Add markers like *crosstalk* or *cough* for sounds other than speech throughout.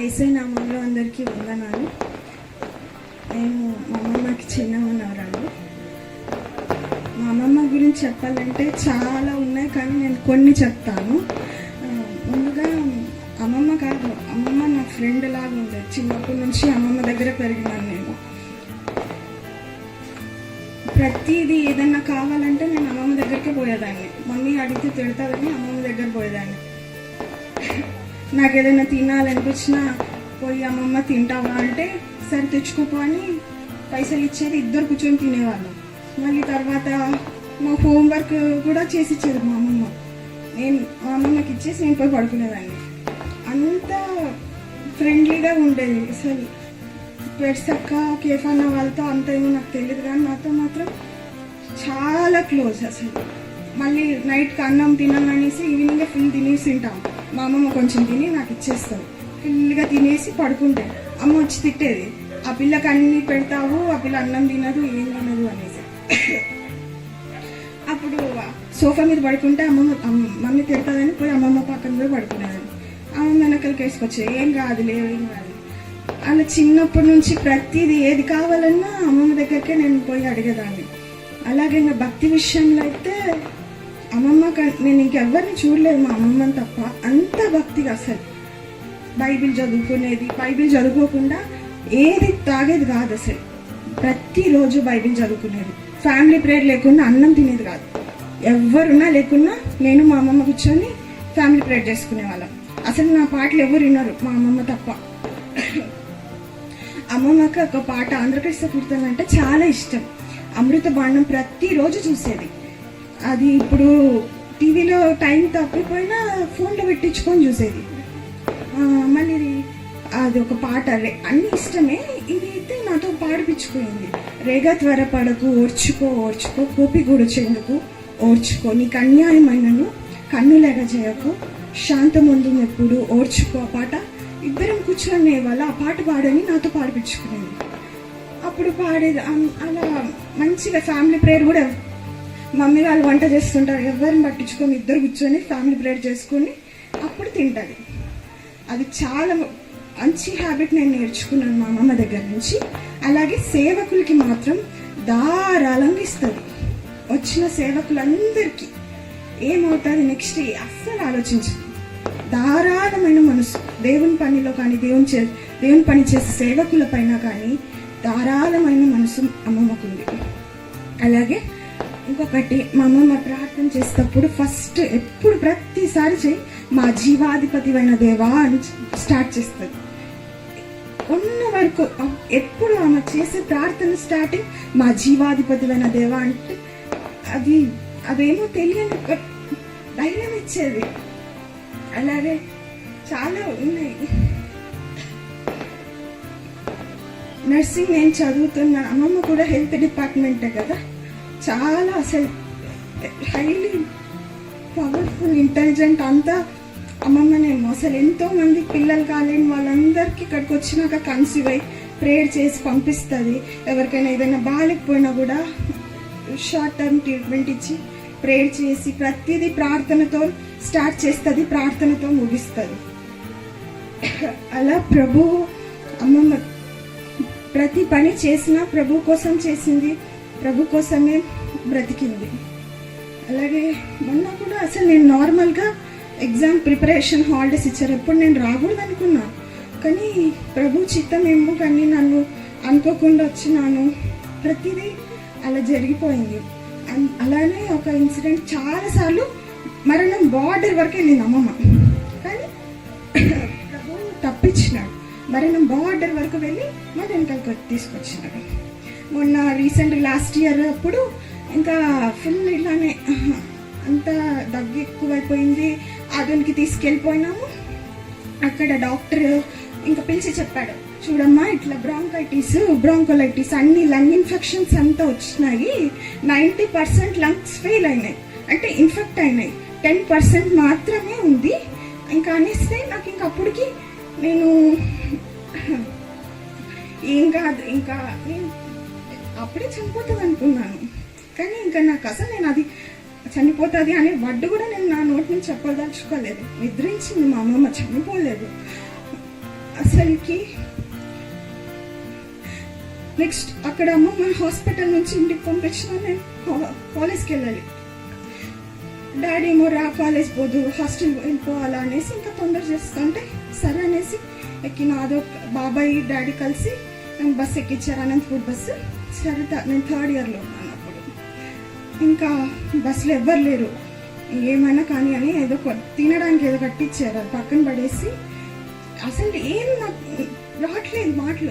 ఏసై నామంలో అందరికీ వందనాలు. నేను మా అమ్మమ్మకి చిన్న ఉన్నవరాలు మా అమ్మమ్మ గురించి చెప్పాలంటే చాలా ఉన్నాయి కానీ నేను కొన్ని చెప్తాను. ముందుగా అమ్మమ్మ కాదు అమ్మమ్మ నా ఫ్రెండ్ లాగా ఉంది చిన్నప్పటి నుంచి అమ్మమ్మ దగ్గర పెరిగినాను నేను. ప్రతిదీ ఏదన్నా కావాలంటే నేను అమ్మమ్మ దగ్గరికి పోయేదాన్ని. మమ్మీ అడిగితే తిడతాదని అమ్మమ్మ దగ్గర పోయేదాన్ని. నాకు ఏదైనా తినాలనిపించినా పోయి అమ్మమ్మ తింటావా అంటే సరే తెచ్చుకోపో అని పైసలు ఇచ్చేది ఇద్దరు కూర్చొని తినేవాళ్ళం. మళ్ళీ తర్వాత మా హోంవర్క్ కూడా చేసి ఇచ్చేది మా అమ్మమ్మ. నేను మా అమ్మమ్మకి ఇచ్చేసి నేను పోయి పడుకునేదాన్ని. అంత ఫ్రెండ్లీగా ఉండేది. అసలు పెడ్సక్క కేఫ్ అన్న వాళ్ళతో అంత ఏమో నాకు తెలియదు కానీ నాతో మాత్రం చాలా క్లోజ్ అసలు. మళ్ళీ నైట్కి అన్నం తినాలనేసి ఈవినింగ్ ఫుల్ తినేసి తింటాం మా అమ్మమ్మ కొంచెం తిని నాకు ఇచ్చేస్తుంది. ఫుల్గా తినేసి పడుకుంటే. అమ్మ వచ్చి తిట్టేది. ఆ పిల్లకి అన్ని పెడతావు ఆ పిల్ల అన్నం తినదు ఏం తినదు అనేసి. అప్పుడు సోఫా మీద పడుకుంటే అమ్మమ్మ మమ్మీ తిడతాదని పోయి అమ్మమ్మ పక్కన పోయి పడుకునేదాన్ని అమ్మమ్మ వెనకలకి వేసుకొచ్చి ఏం కాదు లేవు ఏం కాదు. అలా చిన్నప్పటి నుంచి ప్రతిదీ ఏది కావాలన్నా అమ్మమ్మ దగ్గరికే నేను పోయి అడిగేదాన్ని. అలాగే ఇంకా భక్తి విషయంలో అయితే అమ్మమ్మ నేను ఇంకెవ్వరిని చూడలేదు మా అమ్మమ్మని తప్ప. అంత భక్తిగా అసలు. బైబిల్ చదువుకునేది బైబిల్ చదువుకోకుండా ఏది తాగేది కాదు అసలు. ప్రతిరోజు బైబిల్ చదువుకునేది. ఫ్యామిలీ ప్రేయర్ లేకుండా అన్నం తినేది కాదు. ఎవరున్నా లేకున్నా నేను మా అమ్మమ్మ కూర్చొని ఫ్యామిలీ ప్రేయర్ చేసుకునే వాళ్ళం. అసలు నా పాటలు ఎవరు విన్నారు మా అమ్మమ్మ తప్ప. అమ్మమ్మకి ఒక పాట ఆంధ్రప్రదేశ్ కీర్తన అంటే చాలా ఇష్టం. అమృత బాణం ప్రతిరోజు చూసేది. అది ఇప్పుడు టీవీలో టైం తప్పిపోయినా ఫోన్లో పెట్టించుకొని చూసేది. మళ్ళీ అది ఒక పాట రే- అన్ని ఇష్టమే. ఇది అయితే నాతో పాడిపించుకుంది రేగా త్వరపడకు ఓర్చుకో ఓర్చుకో కోపి చెందుకు ఓర్చుకో. నీకు అన్యాయమైనను కన్నులెగ చేయకు. శాంతముందు ఎప్పుడు ఓర్చుకో ఆ పాట. ఇద్దరం కూర్చొని వాళ్ళ ఆ పాట పాడని నాతో పాడిపించుకునేది. అప్పుడు పాడేది అలా మంచిగా ఫ్యామిలీ ప్రేయర్ కూడా మమ్మీ వాళ్ళు వంట చేస్తుంటారు. ఎవరిని పట్టించుకొని ఇద్దరు కూర్చొని ఫ్యామిలీ బ్రేడ్ చేసుకొని అప్పుడు తింటుంది అది చాలా మంచి హ్యాబిట్ నేను నేర్చుకున్నాను మా అమ్మమ్మ దగ్గర నుంచి. అలాగే సేవకులకి మాత్రం ధారాళంగా ఇస్తుంది. వచ్చిన సేవకులందరికీ ఏమవుతుంది నెక్స్ట్ అస్సలు ఆలోచించదు. ధారాళమైన మనసు. దేవుని పనిలో కానీ దేవుని చే దేవుని పని చేసే సేవకుల పైన కానీ ధారాళమైన మనసు అమ్మమ్మకుంది. అలాగే ఇంకొకటి మా అమ్మమ్మ ప్రార్థన చేసేటప్పుడు ఫస్ట్ ఎప్పుడు ప్రతిసారి చేయి మా జీవాధిపతివైన దేవా అని స్టార్ట్ చేస్తుంది. ఉన్న వరకు ఎప్పుడు ఆమె చేసే ప్రార్థన స్టార్టింగ్ మా జీవాధిపతివైన దేవా అంటే అది అదేమో తెలియని ధైర్యం ఇచ్చేది. అలాగే చాలా ఉన్నాయి. నర్సింగ్ నేను చదువుతున్నా అమ్మమ్మ కూడా హెల్త్ డిపార్ట్మెంటే కదా? చాలా అసలు హైలీ పవర్ఫుల్ ఇంటెలిజెంట్ అంతా అమ్మమ్మనేమో అసలు ఎంతో మంది పిల్లలు కాలేని వాళ్ళందరికీ ఇక్కడికి వచ్చినాక కన్సీవ్ అయ్యి ప్రేయర్ చేసి పంపిస్తుంది. ఎవరికైనా ఏదైనా బాగాలేకపోయినా కూడా షార్ట్ టర్మ్ ట్రీట్మెంట్ ఇచ్చి ప్రేయర్ చేసి ప్రతిదీ ప్రార్థనతో స్టార్ట్ చేస్తుంది ప్రార్థనతో ముగిస్తుంది. అలా ప్రభు అమ్మమ్మ ప్రతి పని చేసినా ప్రభు కోసం చేసింది ప్రభు కోసమే బ్రతికింది. అలాగే మొన్న కూడా అసలు నేను నార్మల్గా ఎగ్జామ్ ప్రిపరేషన్ హాలిడేస్ ఇచ్చారు. ఎప్పుడు నేను రాకూడదు అనుకున్నా కానీ ప్రభు చిత్తం ఏమో కానీ నన్ను అనుకోకుండా వచ్చినాను. ప్రతిదీ అలా జరిగిపోయింది. అన్- అలానే ఒక ఇన్సిడెంట్ చాలాసార్లు మరణం బార్డర్ వరకు వెళ్ళింది అమ్మమ్మ. కానీ *coughs* ప్రభు తప్పించినాడు. మరణం బార్డర్ వరకు వెళ్ళి మా వెనకాల తీసుకొచ్చినాడు. మొన్న రీసెంట్ లాస్ట్ ఇయర్ అప్పుడు ఇంకా ఫుల్ ఇలానే అంత దగ్గు ఎక్కువైపోయింది. ఆధునికి తీసుకెళ్ళిపోయినాము. అక్కడ డాక్టర్ ఇంకా పిలిచి చెప్పాడు. చూడమ్మా ఇట్లా బ్రాంకైటిస్ బ్రాంకోలైటిస్ అన్ని లంగ్ ఇన్ఫెక్షన్స్ అంతా వచ్చినాయి. నైంటీ పర్సెంట్ లంగ్స్ ఫెయిల్ అయినాయి. అంటే ఇన్ఫెక్ట్ అయినాయి. టెన్ పర్సెంట్ మాత్రమే ఉంది. ఇంకా అనేస్తే నాకు ఇంక అప్పటికి నేను ఏం కాదు ఇంకా నేను అప్పుడే చనిపోతుంది అనుకున్నాను కానీ ఇంకా నాకు అసలు నేను అది చనిపోతుంది అనే వడ్డు కూడా నేను నా నోటి నుంచి చెప్పదలుచుకోలేదు. నిద్రించింది మా అమ్మమ్మ చనిపోలేదు. అసలుకి నెక్స్ట్ అక్కడ అమ్మమ్మ హాస్పిటల్ నుంచి ఇంటికి పంపించిన నేను కాలేజ్కి వెళ్ళాలి డాడీ ఏమో రా కాలేజ్ పోదు హాస్టల్ వెళ్ళిపోవాలా అనేసి ఇంకా తొందర చేస్తుంటే సరే అనేసి ఎక్కిన అదో బాబాయ్ డాడీ కలిసి బస్ ఎక్కించారు అనంతపూర్ బస్సు. సరే త- నేను థర్డ్ ఇయర్లో ఉన్నాను అప్పుడు. ఇంకా బస్సులో ఎవ్వరు లేరు. ఏమైనా కానీ అని ఏదో తినడానికి ఏదో కట్టించారు అది పక్కన పడేసి అసలు ఏం నాకు రావట్లేదు మాటలు.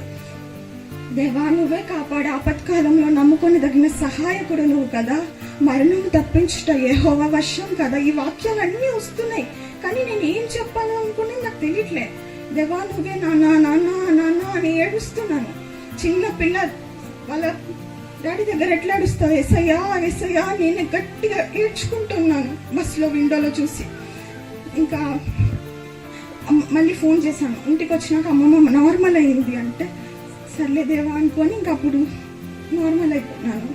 దేవా నువ్వే కాపాడు. ఆపత్కాలంలో నమ్ముకొని తగిన సహాయకుడు నువ్వు కదా. మరణం తప్పించుట ఏహోవా వర్షం కదా. ఈ వాక్యాలన్నీ వస్తున్నాయి. కానీ నేను ఏం చెప్పాలనుకుని నాకు తెలియట్లే. దేవా నువ్వే నాన్న నాన్న నాన్న అని ఏడుస్తున్నాను. చిన్న పిల్ల వాళ్ళ డాడీ దగ్గర ఎట్లా ఏడుస్తావు ఎస్ఐయా ఎసయ్యా నేను గట్టిగా ఏడ్చుకుంటున్నాను. బస్సులో విండోలో చూసి. ఇంకా మళ్ళీ ఫోన్ చేశాను. ఇంటికి వచ్చినాక అమ్మమ్మ నార్మల్ అయింది అంటే సర్లే దేవా అనుకొని ఇంకా అప్పుడు నార్మల్ అయిపోయినాను.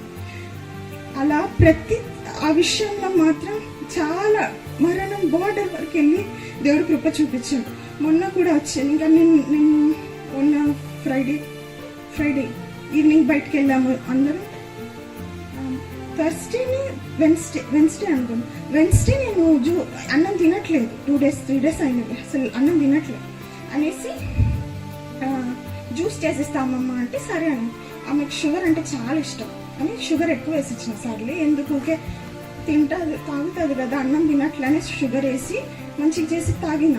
అలా ప్రతి ఆ విషయంలో మాత్రం చాలా మరణం బార్డర్ వరకు వెళ్ళి దేవుడు కృప చూపించాడు. మొన్న కూడా వచ్చాను. ఇంకా నేను నేను మొన్న ఫ్రైడే ఫ్రైడే ఈవినింగ్ బయటకు వెళ్ళాము అందరం థర్స్డేని వెన్స్డే వెన్స్డే అనుకోండి వెన్స్డే నేను జూ అన్నం తినట్లేదు. టూ డేస్ త్రీ డేస్ అయినది అసలు అన్నం తినట్లేదు. అనేసి జ్యూస్ చేసేస్తామమ్మా అంటే సరే అని. ఆమెకు షుగర్ అంటే చాలా ఇష్టం. అని షుగర్ ఎక్కువ వేసి ఇచ్చిన సర్లే ఎందుకు ఊరికే తింటుంది తాగుతుంది కదా అన్నం తినట్లనే షుగర్ వేసి మంచిగా చేసి తాగిన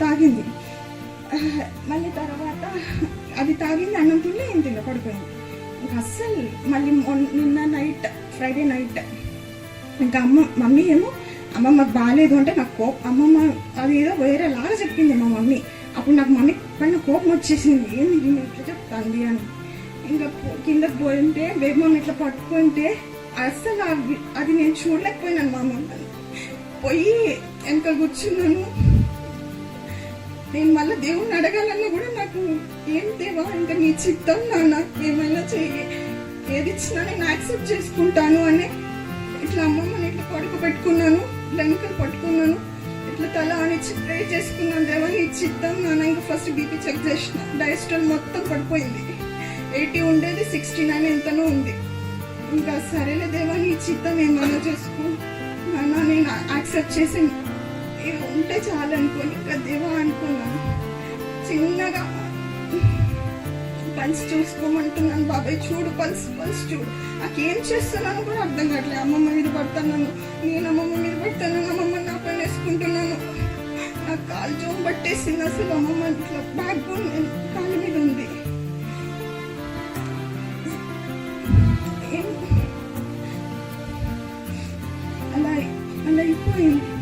తాగింది. *laughs* మళ్ళీ తర్వాత అది తాగింది అన్నం తిండి ఏం తినలే పడిపోయింది ఇంకా అస్సలు మళ్ళీ మొన్న- నిన్న నైట్ ఫ్రైడే నైట్ ఇంకా అమ్మ మమ్మీ ఏమో అమ్మమ్మ బాగాలేదు అంటే నాకు కోపం అమ్మమ్మ అది ఏదో వేరేలాగా చెప్పింది మా మమ్మీ. అప్పుడు నాకు మమ్మీ పైన కోపం వచ్చేసింది ఏంది నేను ఇట్లా చెప్తాంది? అని. ఇంకా పో- కిందకి పోయింటే బేబమ్మ ఇట్లా పట్టుకుంటే అస్సలు అది నేను చూడలేకపోయినాను మా మమ్మల్ని పోయి వెనక కూర్చున్నాను. నేను మళ్ళీ దేవుణ్ణి అడగాలన్నా కూడా నాకు ఏం దేవా ఇంకా నీ చిత్తం నాన్న ఏమైనా చెయ్యి. ఏది ఇచ్చినా నేను యాక్సెప్ట్ చేసుకుంటాను అని ఇట్లా అమ్మమ్మని ఇట్లా పడుకు పెట్టుకున్నాను ఇట్లా పట్టుకున్నాను ఇట్లా తల అనిచ్చి ప్రే చేసుకున్నాను దేవా నీ చిత్తం నాన్న. ఇంకా ఫస్ట్ బీపీ చెక్ చేసిన డైస్ట్రాల్ మొత్తం పడిపోయింది. ఎయిటీ ఉండేది సిక్స్టీ నైన్ ఎంతనో ఉంది. ఇంకా సరేలే దేవా నీ చిత్తం ఏమైనా చేసుకో. నాన్న నేను యాక్సెప్ట్ చేసి ఇది ఉంటే చాలు అనుకోని ఇంకా దేవా అనుకున్నాను. చిన్నగా పల్స్ చూసుకోమంటున్నాను బాబాయ్. చూడు పల్స్ పల్స్ చూడు. నాకేం చేస్తున్నాను కూడా అర్థం కావట్లేదు అమ్మమ్మ మీద పడుతున్నాను. నేను అమ్మమ్మ మీద పడుతున్నాను. అమ్మమ్మ నా పని వేసుకుంటున్నాను. నా కాలు జోం పట్టేసింది అసలు అమ్మమ్మ ఇట్లా. బ్యాక్ బోన్ కాలు మీద ఉంది. ఏం- అలా అలా అయిపోయింది.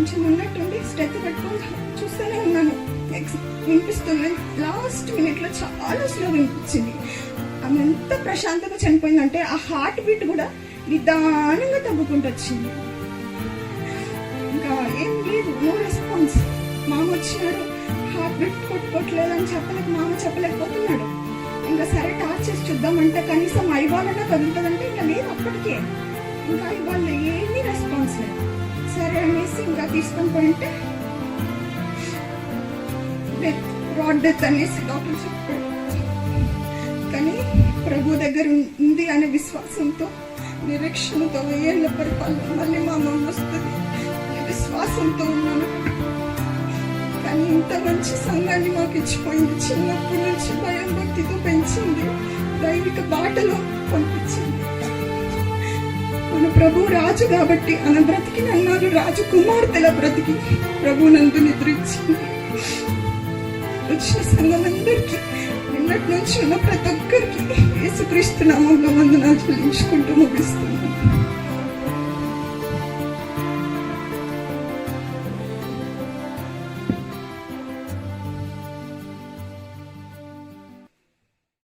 కొంచెం ఉన్నట్టుండి స్ట్రెత్ పెట్టుకొని చూస్తూనే ఉన్నాను. నెక్స్ట్ వినిపిస్తుంది. లాస్ట్ మినిట్లో చాలా స్లో వినిపించింది. ఆమె ఎంత ప్రశాంతంగా చనిపోయిందంటే ఆ హార్ట్ బీట్ కూడా నిదానంగా తగ్గుకుంటూ వచ్చింది. ఇంకా ఏం లేదు నో రెస్పాన్స్ మామ వచ్చినాడు. హార్ట్ బీట్ కొట్టుకోవట్లేదు అని చెప్పలేక మామ చెప్పలేకపోతున్నాడు. ఇంకా సరే టార్చ్ చేసి చూద్దామంటే కనీసం ఐబాలన్నా కదులుతుందంటే ఇంకా లేదు అప్పటికే. ఇంకా ఇవాళ ఏమీ రెస్పాన్స్ లేదు. అనేసి డెత్ రాడ్ డెత్ అనేసి డాక్టర్ చెప్పాడు కానీ ప్రభు దగ్గర ఉంది అనే విశ్వాసంతో నిరీక్షణతో ఏళ్ళ పరిపాలన మళ్ళీ మా అమ్మ వస్తుంది విశ్వాసంతో ఉన్నాను. కానీ ఇంత మంచి సంఘాన్ని మాకు ఇచ్చిపోయింది. చిన్నప్పటి నుంచి భయం భక్తితో పెంచింది. దైవిక బాటలో పంపించింది. మన ప్రభు రాజు కాబట్టి మన బ్రతికి అన్నారు రాజు కుమార్తెల బ్రతికి ప్రభు నందు నిద్రించి వచ్చిన సంఘమందరికీ నిన్నటి నుంచి ఉన్న ప్రతి ఒక్కరికి యేసుక్రీస్తు నామంలో వందనాలు చెల్లించుకుంటూ ముగిస్తున్నాను.